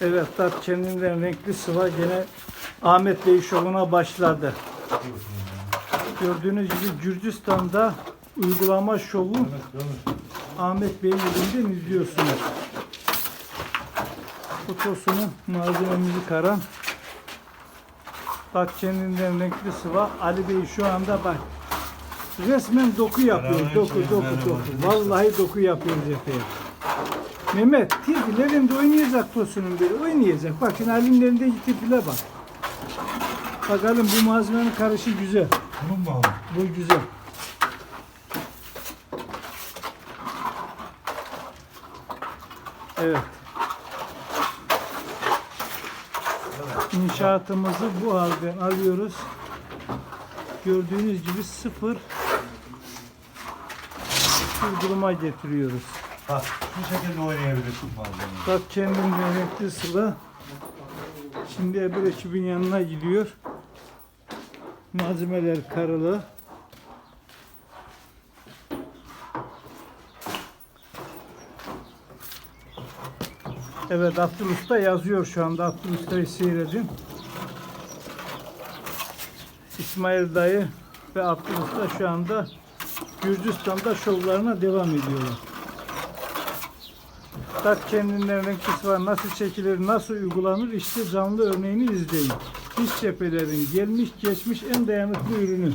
Evet tat kendinden renkli sıva gene Ahmet Bey şovuna başladı. Gördüğünüz gibi Gürcistan'da uygulama şovu Ahmet Bey'in elinden izliyorsunuz. Fotosunu malzememizi karan bak kendinden renkli sıva Ali Bey şu anda bak resmen doku yapıyor. Doku doku doku. Vallahi doku yapıyor cepheye. Mehmet tirfilerin de oynayacak tosunun biri. Oynayacak. Bak şimdi Ali'nin elindeki tirfile bak. Bakalım bu malzemenin karışı güzel. Bunun mu abi? Bu güzel. Evet. İnşaatımızı bu halden alıyoruz. Gördüğünüz gibi sıfır uygulama getiriyoruz. Bak bu şekilde oynayabilirsin malzemeyi. Bak kendim renkli sıla. Şimdi Ebru ekibin yanına gidiyor. Malzemeler karılı. Evet Abdül Usta yazıyor şu anda. Abdül Usta'yı seyredin. İsmail dayı ve Abdül Usta şu anda Gürcistan'da şovlarına devam ediyorlar. Tak kendinden renklisi var. Nasıl çekilir, nasıl uygulanır işte canlı örneğini izleyin. Diş cephelerin gelmiş geçmiş en dayanıklı ürünü.